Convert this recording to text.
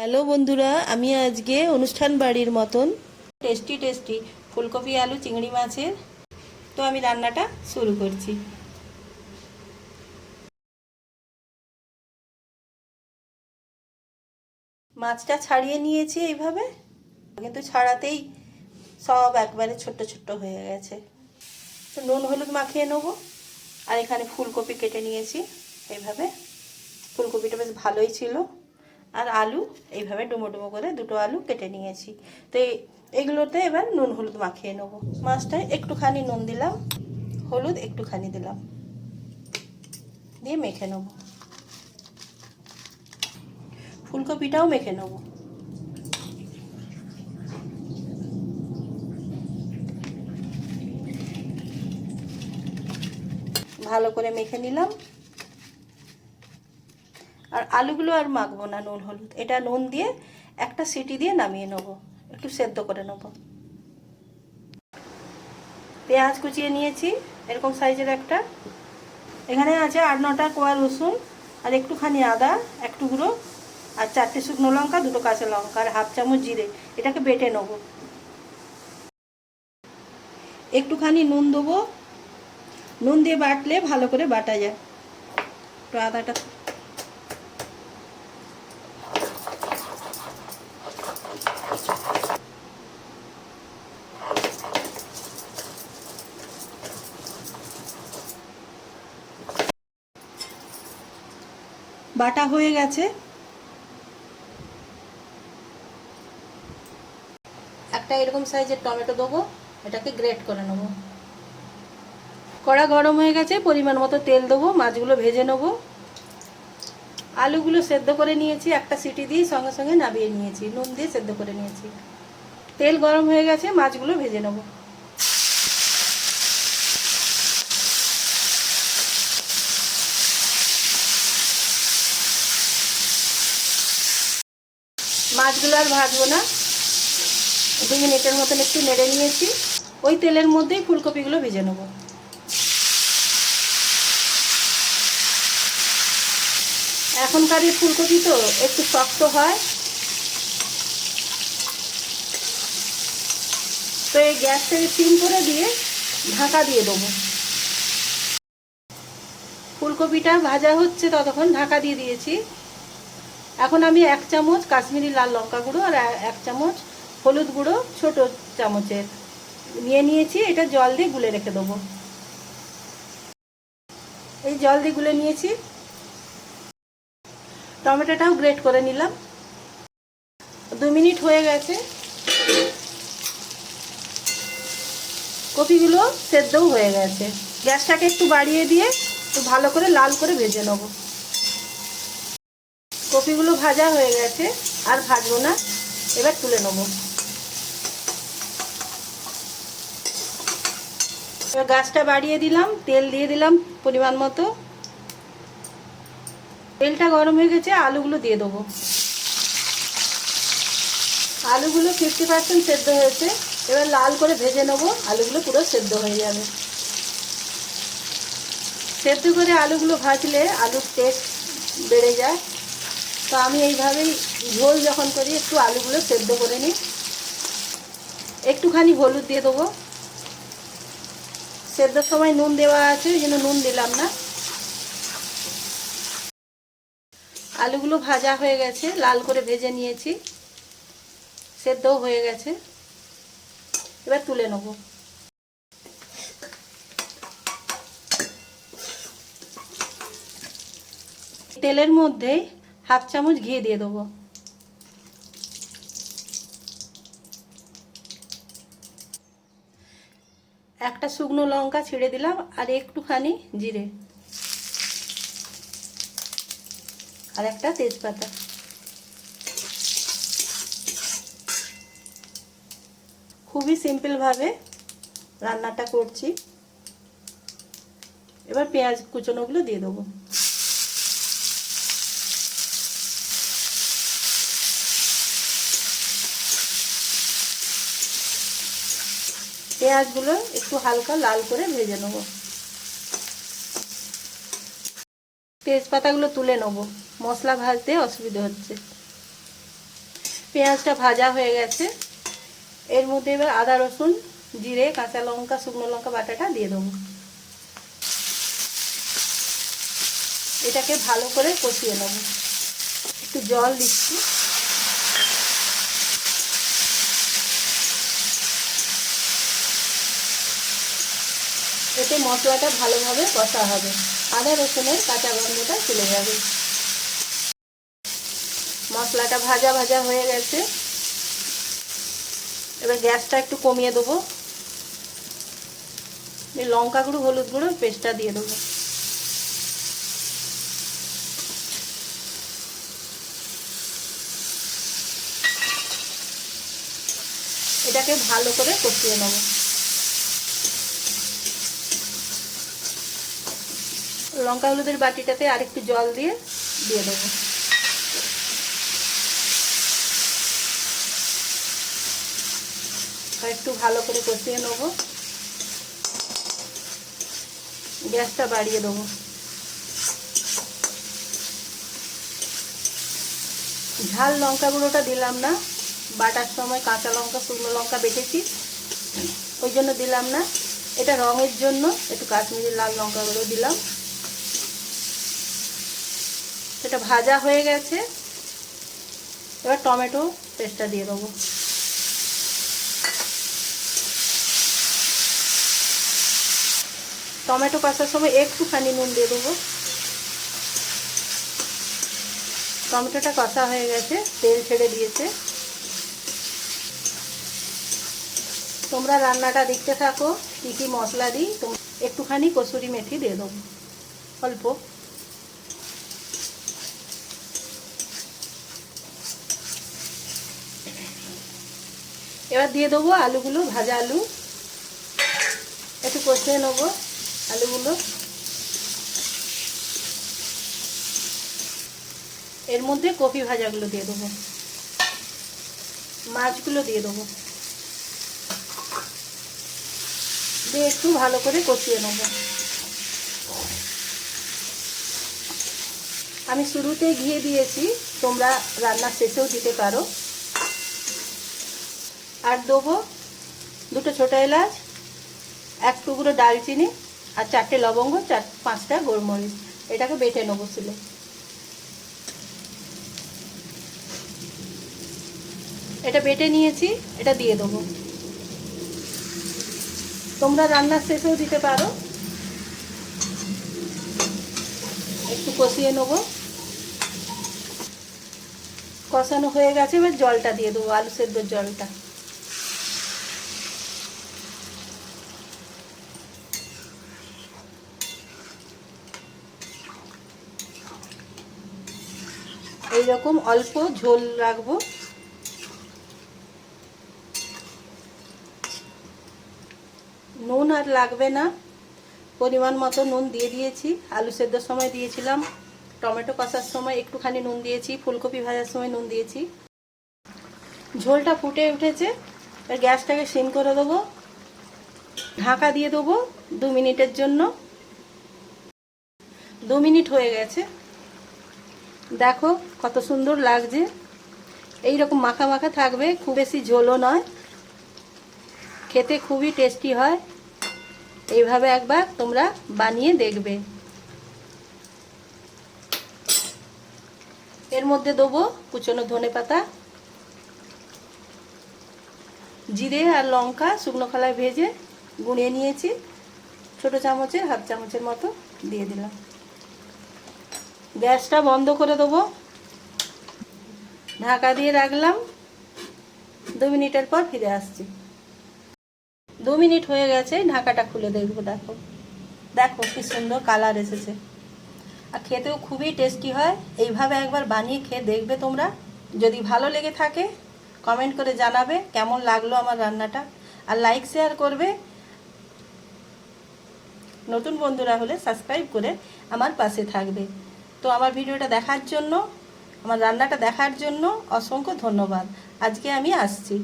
Hello বন্ধুরা, আমি আজকে অনুষ্ঠান বাড়ির মতন। টেস্টি টেস্টি ফুলকপি, আলু, চিংড়ি মাছের। তো আমি রান্নাটা শুরু করছি। মাছটা ছাড়িয়ে নিয়েছি এইভাবে। কিন্তু ছাড়াতেই সব একবারে ছোট্ট ছোট্ট হয়ে গেছে। তো নুন, হলুদ মাখিয়ে নেব। আর এখানে ফুলকপি কেটে নিয়েছি। এইভাবে। ফুলকপিটা বেশ ভালোই ছিল। আর আলু, এইভাবে ডুমো ডুমো করে দুটো আলু কেটে নিয়েছি। তো এগুলোতে এবার নুন হলুদ মাখিয়ে নেব। মাছটায় একটুখানি নুন দিলাম, হলুদ একটুখানি দিলাম। দিয়ে মেখে নেব। ফুলকপিটাও মেখে নেব। ভালো করে মেখে নিলাম। আর আলুগুলো আর মাখবো না, নুন, হলুদ। এটা নুন দিয়ে একটা সিটি দিয়ে নামিয়ে নেব। একটু সেদ্ধ করে নেব। পেঁয়াজ কুচিয়ে নিয়েছি, এরকম সাইজের একটা। এখানে আছে আট নটা কোয়া রসুন, আর একটুখানি আদা এক টুকরো আর চারটে শুকনো লঙ্কা, দুটো কাঁচা লঙ্কা, আর হাফ চামচ জিরে। এটাকে বেটে নেব। একটুখানি নুন দেবো। নুন দিয়ে বাটলে ভালো করে বাটা যায়। একটু আদাটা বাটা হয়ে গেছে। একটা এরকম সাইজের টমেটো দেবো, এটাকে গ্রেট করে নেব। কড়া গরম হয়ে গেছে, পরিমাণ মতো তেল দেবো, মাছগুলো ভেজে নেব। আলুগুলো সেদ্ধ করে নিয়েছি, একটা সিটি দিয়ে সঙ্গে সঙ্গে নামিয়ে নিয়েছি, নুন দিয়ে সেদ্ধ করে নিয়েছি। তেল গরম হয়ে গেছে, মাছগুলো ভেজে নেব। মাছগুলো আর ভাজবো না। দু মিনিটের মতন একটু নেড়ে নিয়েছি। ওই তেলের মধ্যেই ফুলকপিগুলো ভেজে নেব। এখনকার এই ফুলকপি তো একটু শক্ত হয়। তো এই গ্যাসটাকে সিম করে দিয়ে ঢাকা দিয়ে দেবো। ফুলকপিটা ভাজা হচ্ছে ততক্ষণ ঢাকা দিয়ে দিয়েছি। এখন আমি এক চামচ কাশ্মীরি লাল লঙ্কা গুঁড়ো আর এক চামচ হলুদ গুঁড়ো, ছোট চামচের। নিয়ে নিয়েছি, এটা জল দিয়ে গুলে রেখে দেবো। এই জল দিয়ে গুলে নিয়েছি। টমেটোটাও গ্রেট করে নিলাম। দু মিনিট হয়ে গেছে। কপিগুলো সেদ্ধও হয়ে গেছে। গ্যাসটাকে একটু বাড়িয়ে দিয়ে একটু ভালো করে লাল করে ভেজে নেব। কপিগুলো ভাজা হয়ে গেছে, আর ভাজবো না। এবার তুলে নেব। এবার গাছটা বাড়িয়ে দিলাম, তেল দিয়ে দিলাম পরিমাণ মতো। তেলটা গরম হয়ে গেছে, আলুগুলো দিয়ে দেবো। আলুগুলো ফিফটি পার্সেন্ট সেদ্ধ হয়েছে। এবার লাল করে ভেজে নেব, আলুগুলো পুরো সেদ্ধ হয়ে যাবে। সেদ্ধ করে আলুগুলো ভাজলে আলুর টেস্ট বেড়ে যায়। তো আমি এইভাবেই ঝোল যখন করি, একটু আলুগুলো সেদ্ধ করে নিই। একটুখানি হলুদ দিয়ে দেবো। সেদ্ধর সময় নুন দেওয়া আছে, ওই জন্য নুন দিলাম না। আলুগুলো ভাজা হয়ে গেছে, লাল করে ভেজে নিয়েছি। সেদ্ধও হয়ে গেছে। এবার তুলে নেব। তেলের মধ্যে হাফ চামচ ঘি দিয়ে দেবো। একটা শুকনো লঙ্কা ছিঁড়ে দিলাম আর একটুখানি জিরে। আর একটা তেজপাতা। খুবই সিম্পলভাবে রান্নাটা করছি। এবার পেঁয়াজ কুচনোগুলো দিয়ে দেবো। পেঁয়াজগুলো একটু হালকা লাল করে ভেজে নেব। তেজপাতাগুলো তুলে নেব। মশলা ভাজতে অসুবিধা হচ্ছে। পেঁয়াজটা ভাজা হয়ে গেছে। এর মধ্যে এবার আদা, রসুন, জিরে, কাঁচা লঙ্কা, শুকনো লঙ্কা বাটাটা দিয়ে দেবো। এটাকে ভালো করে কষিয়ে নেব। একটু জল দিচ্ছি। এতে মশলাটা ভালোভাবে কষা হবে। আদা, রসুনের কাঁচা গন্ধটা চলে যাবে। মশলাটা ভাজা ভাজা হয়ে গেছে। এবার গ্যাসটা একটু কমিয়ে দেবো। লঙ্কা গুঁড়ো, হলুদ গুঁড়ো, পেস্টটা দিয়ে দেবো। এটাকে ভালো করে কষিয়ে নেব। লঙ্কা হলুদের বাটিটাতে আরেকটু জল দিয়ে দিয়ে দেবো। একটু ভালো করে কষিয়ে নেব। গ্যাসটা বাড়িয়ে দেবো। ঝাল লঙ্কা গুঁড়োটা দিলাম না। বাটার সময় কাঁচা লঙ্কা, শুকনো লঙ্কা বেটেছি। ওই জন্য দিলাম না। এটা রঙের জন্য একটু কাশ্মীরি লাল লঙ্কা গুঁড়ো দিলাম। সেটা ভাজা হয়ে গেছে। এবার টমেটো পেস্টটা দিয়ে দেবো। টমেটো কষার সময় একটুখানি নুন দিয়ে দেবো। টমেটোটা কষা হয়ে গেছে, তেল ছেড়ে দিয়েছে। তোমরা রান্নাটা দেখতে থাকো, কী কী মশলা দিই একটুখানি কসুরি মেথি দিয়ে দেবো। অল্প। এবার দিয়ে দেবো আলুগুলো, ভাজা আলু। একটু কষিয়ে নেব আলুগুলো। এর মধ্যে কপি ভাজাগুলো দিয়ে দেবো। মাছগুলো দিয়ে দেবো। দিয়ে একটু ভালো করে কষিয়ে নেব। আমি শুরুতে ঘিয়ে দিয়েছি, তোমরা রান্নার শেষেও দিতে পারো। আর দেবো দুটো ছোটো এলাচ, এক টুকরো ডালচিনি আর চারটে লবঙ্গ, চার, পাঁচটা গোলমরিচ। এটাকে বেটে নেব ছিল এটা বেটে নিয়েছি, এটা দিয়ে দেবো। তোমরা রান্নার শেষেও দিতে পারো। একটু কষিয়ে নেব। কষানো হয়ে গেছে, এবার জলটা দিয়ে দেবো, আলু সেদ্ধর জলটা। এইরকম অল্প ঝোল রাখব। নুন আর লাগবে না। পরিমাণ মতো নুন দিয়ে দিয়েছি। আলু সেদ্ধর সময় দিয়েছিলাম। টমেটো কষার সময় একটুখানি নুন দিয়েছি। ফুলকপি ভাজার সময় নুন দিয়েছি। ঝোলটা ফুটে উঠেছে। গ্যাসটাকে সিম করে দেবো। ঢাকা দিয়ে দেবো দু মিনিটের জন্য। দু মিনিট হয়ে গেছে। দেখো কত সুন্দর লাগছে। এই রকম মাখা মাখা থাকবে, খুব বেশি ঝোলও নয়। খেতে খুবই টেস্টি হয়। এইভাবে একবার তোমরা বানিয়ে দেখবে। এর মধ্যে দেবো কুচনো ধনে পাতা, জিরে আর লঙ্কা শুকনো খোলায় ভেজে গুঁড়িয়ে নিয়েছি। ছোট চামচের, হাফ চামচের মতো দিয়ে দিলাম। গ্যাসটা বন্ধ করে দেবো। ঢাকা দিয়ে রাখলাম। দু মিনিটের পর ফিরে আসছি। দু মিনিট হয়ে গেছে, ঢাকাটা খুলে দেখব, দেখো। দেখো কি সুন্দর কালার এসেছে। আর খেতেও খুবই টেস্টি হয়। এইভাবে একবার বানিয়ে খেয়ে দেখবে তোমরা। যদি ভালো লেগে থাকে, কমেন্ট করে জানাবে কেমন লাগল আমার রান্নাটা। আর লাইক, শেয়ার করবে। নতুন বন্ধুরা হলে সাবস্ক্রাইব করে আমার পাশে থাকবে। তো আমার ভিডিওটা দেখার জন্য আমার রান্নাটা দেখার জন্য অসংখ্য ধন্যবাদ। আজকে আমি আসছি।